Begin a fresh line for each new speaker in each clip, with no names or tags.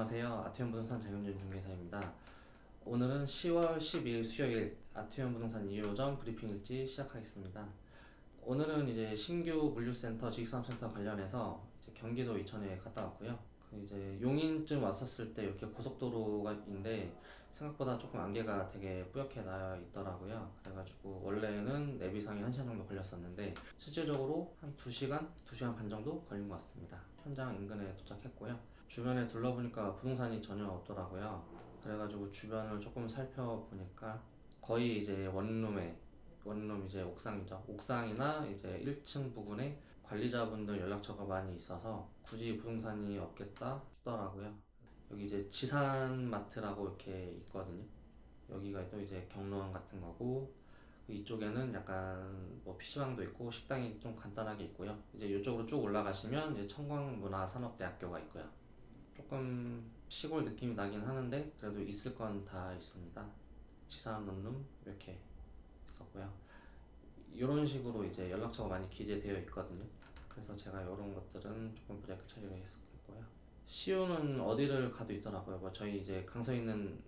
안녕하세요. 아티움 부동산 장윤준 중개사입니다. 오늘은 10월 12일 수요일 아티움 부동산 2호점 브리핑 일지 시작하겠습니다. 오늘은 이제 신규 물류센터, 지식산업센터 관련해서 경기도 이천에 갔다 왔고요. 그 이제 용인쯤 왔었을 때 이렇게 고속도로가 있는데 생각보다 조금 안개가 되게 뿌옇게 나 있더라고요. 그래가지고 원래는 내비상에 1시간 정도 걸렸었는데 실질적으로 한 2시간, 2시간 반 정도 걸린 것 같습니다. 현장 인근에 도착했고요. 주변에 둘러보니까 부동산이 전혀 없더라고요. 그래가지고 주변을 조금 살펴보니까 거의 이제 원룸에 원룸 이제 옥상이죠. 옥상이나 이제 1층 부근에 관리자분들 연락처가 많이 있어서 굳이 부동산이 없겠다 싶더라고요. 여기 이제 지산마트라고 이렇게 있거든요. 여기가 또 이제 경로원 같은 거고 이쪽에는 약간 뭐 PC방도 있고 식당이 좀 간단하게 있고요. 이제 이쪽으로 쭉 올라가시면 이제 청광문화산업대학교가 있고요. 조금 시골 느낌이 나긴 하는데 그래도 있을 건 다 있습니다. 지산 원룸 이렇게 있었고요. 이런 식으로 이제 연락처가 많이 기재되어 있거든요. 그래서 제가 이런 것들은 조금 브레이크 처리를 했었고요. 시우는 어디를 가도 있더라고요. 뭐 저희 이제 강서에 있는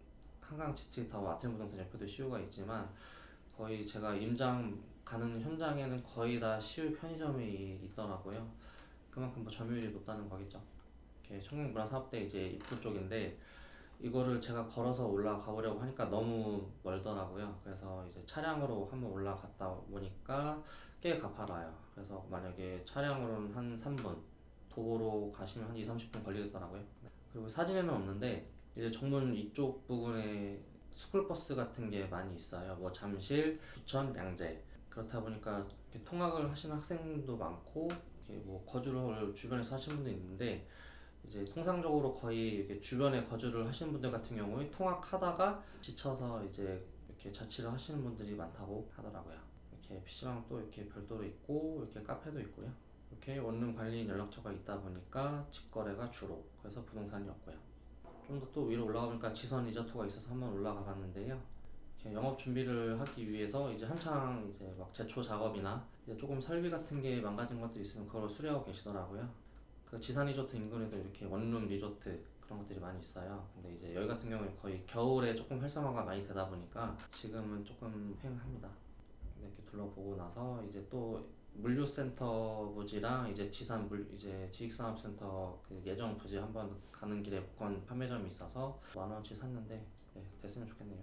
한강 지치타워 아트엠 부동산 옆에도 시우가 있지만 거의 제가 임장 가는 현장에는 거의 다 시우 편의점이 있더라고요. 그만큼 뭐 점유율이 높다는 거겠죠. 이렇게 청년문화사업대 이제 입구 쪽인데 이거를 제가 걸어서 올라가 보려고 하니까 너무 멀더라고요. 그래서 이제 차량으로 한번 올라갔다 보니까 꽤 가파라요. 그래서 만약에 차량으로는 한 3분, 도보로 가시면 한 2, 30분 걸리겠더라고요. 그리고 사진에는 없는데 이제 정문 이쪽 부분에 스쿨버스 같은 게 많이 있어요. 뭐 잠실, 부천, 양재. 그렇다 보니까 통학을 하시는 학생도 많고 이렇게 뭐 거주를 주변에서 하시는 분도 있는데 이제 통상적으로 거의 이렇게 주변에 거주를 하시는 분들 같은 경우에 통학하다가 지쳐서 이제 이렇게 자취를 하시는 분들이 많다고 하더라고요. 이렇게 PC방 또 이렇게 별도로 있고 이렇게 카페도 있고요. 이렇게 원룸 관리인 연락처가 있다 보니까 직거래가 주로 그래서 부동산이 없고요. 좀 더 또 위로 올라가 보니까 지선 리조트가 있어서 한번 올라가 봤는데요. 이렇게 영업 준비를 하기 위해서 이제 한창 이제 막 제초 작업이나 이제 조금 설비 같은 게 망가진 것도 있으면 그걸 수리하고 계시더라고요. 그 지산 리조트 인근에도 이렇게 원룸 리조트 그런 것들이 많이 있어요. 근데 이제 여기 같은 경우는 거의 겨울에 조금 활성화가 많이 되다 보니까 지금은 조금 횡합니다. 이렇게 둘러보고 나서 이제 또 물류센터 부지랑 이제 지산 물 이제 지식산업센터 그 예정 부지 한번 가는 길에 복권 판매점이 있어서 만 원치 샀는데 네, 됐으면 좋겠네요.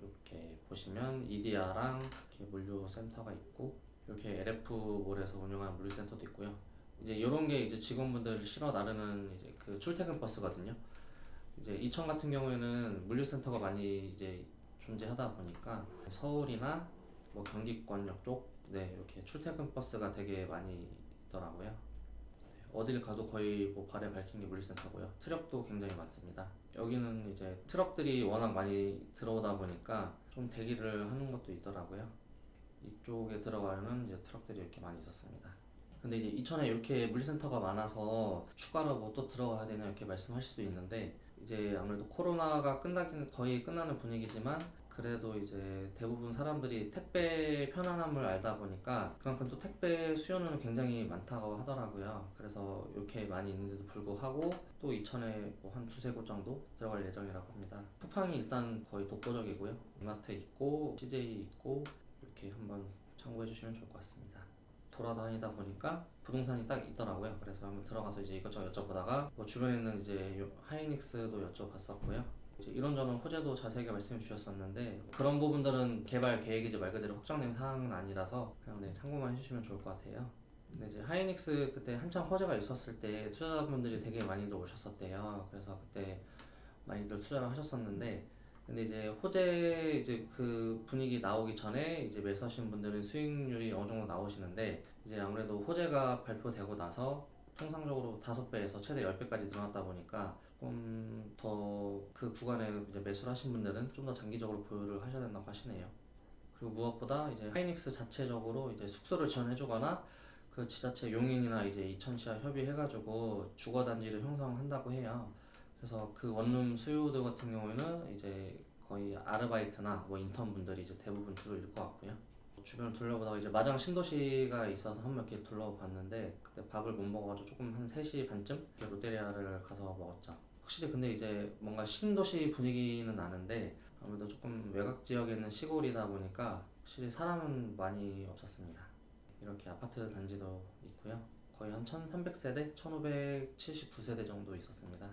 이렇게 보시면 이디아랑 이렇게 물류센터가 있고 이렇게 LF몰에서 운영하는 물류센터도 있고요. 이제 이런 게 이제 직원분들 실어 나르는 이제 그 출퇴근 버스거든요. 이제 이천 같은 경우에는 물류센터가 많이 이제 존재하다 보니까 서울이나 뭐 경기권역 쪽, 네 이렇게 출퇴근 버스가 되게 많이 있더라고요. 어딜 가도 거의 뭐 발에 밝힌 게 물류센터고요. 트럭도 굉장히 많습니다. 여기는 이제 트럭들이 워낙 많이 들어오다 보니까 좀 대기를 하는 것도 있더라고요. 이쪽에 들어가면 이제 트럭들이 이렇게 많이 있었습니다. 근데 이제 이천에 이렇게 물류센터가 많아서 추가로 뭐 또 들어가야 되나 이렇게 말씀하실 수 있는데 이제 아무래도 코로나가 끝나기는 거의 끝나는 분위기지만 그래도 이제 대부분 사람들이 택배 편안함을 알다 보니까 그만큼 또 택배 수요는 굉장히 많다고 하더라고요. 그래서 이렇게 많이 있는데도 불구하고 또 이천에 뭐 한 두세 곳 정도 들어갈 예정이라고 합니다. 쿠팡이 일단 거의 독보적이고요. 이마트 있고 CJ 있고 이렇게 한번 참고해 주시면 좋을 것 같습니다. 돌아다니다 보니까 부동산이 딱 있더라고요. 그래서 한번 들어가서 이제 이것저것 여쭤보다가 뭐 주변에는 이제 요- 하이닉스도 여쭤봤었고요. 이제 이런저런 호재도 자세하게 말씀해 주셨었는데 그런 부분들은 개발 계획이 이제 말 그대로 확정된 사항은 아니라서 그냥 네, 참고만 해주시면 좋을 것 같아요. 근데 이제 하이닉스 그때 한창 호재가 있었을 때 투자자분들이 되게 많이들 오셨었대요. 그래서 그때 많이들 투자를 하셨었는데 근데 이제 호재 이제 그 분위기 나오기 전에 이제 매수하신 분들은 수익률이 어느 정도 나오시는데 이제 아무래도 호재가 발표되고 나서 통상적으로 다섯 배에서 최대 10배까지 늘어났다 보니까 조금 더 그 구간에 이제 매수를 하신 분들은 좀 더 장기적으로 보유를 하셔야 된다고 하시네요. 그리고 무엇보다 이제 하이닉스 자체적으로 이제 숙소를 지원해주거나 그 지자체 용인이나 이제 이천시와 협의해가지고 주거 단지를 형성한다고 해요. 그래서 그 원룸 수요들 같은 경우에는 이제 거의 아르바이트나 뭐 인턴 분들이 이제 대부분 주로 일 것 같고요. 주변을 둘러보다가 이제 마장 신도시가 있어서 한번 이렇게 둘러봤는데 그때 밥을 못 먹어가지고 조금 한 3시 반쯤 롯데리아를 가서 먹었죠. 확실히 근데 이제 뭔가 신도시 분위기는 나는데 아무래도 조금 외곽 지역에 있는 시골이다 보니까 확실히 사람은 많이 없었습니다. 이렇게 아파트 단지도 있고요. 거의 한 1300세대, 1579세대 정도 있었습니다.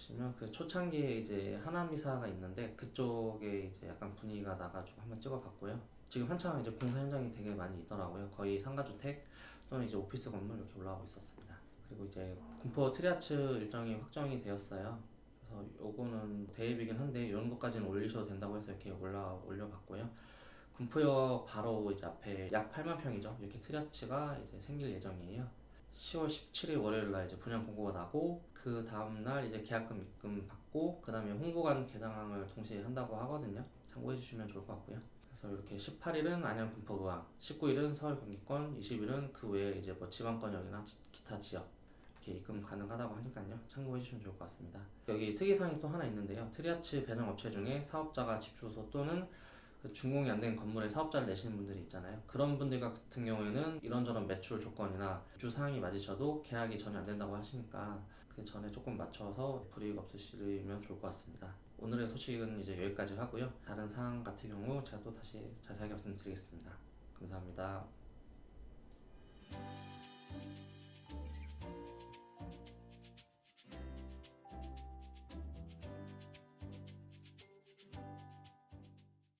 보시면 그 초창기에 이제 하남이사가 있는데 그쪽에 이제 약간 분위기가 나가지고 한번 찍어봤고요. 지금 한창 이제 공사 현장이 되게 많이 있더라고요. 거의 상가주택 또는 이제 오피스 건물 이렇게 올라오고 있었습니다. 그리고 이제 군포 트리아츠 일정이 확정이 되었어요. 그래서 요거는 대입이긴 한데 이 정도까지는 올리셔도 된다고 해서 이렇게 올라 올려봤고요. 군포역 바로 이제 앞에 약 8만 평이죠. 이렇게 트리아츠가 이제 생길 예정이에요. 10월 17일 월요일 날 이제 분양 공고가 나고 그 다음 날 이제 계약금 입금 받고 그 다음에 홍보관 개장을 동시에 한다고 하거든요. 참고해 주시면 좋을 것 같고요. 그래서 이렇게 18일은 안양 군포구항, 19일은 서울 경기권, 20일은 그 외에 이제 뭐 지방권역이나 지- 기타 지역 이렇게 입금 가능하다고 하니까요. 참고해 주시면 좋을 것 같습니다. 여기 특이사항이 또 하나 있는데요. 트리아츠 배정 업체 중에 사업자가 집 주소 또는 그 준공이 안 된 건물에 사업자를 내시는 분들이 있잖아요. 그런 분들 같은 경우에는 이런저런 매출 조건이나 주 사항이 맞으셔도 계약이 전혀 안 된다고 하시니까 그 전에 조금 맞춰서 불이익 없으시면 좋을 것 같습니다. 오늘의 소식은 이제 여기까지 하고요. 다른 사항 같은 경우 제가 또 다시 자세하게 말씀드리겠습니다. 감사합니다.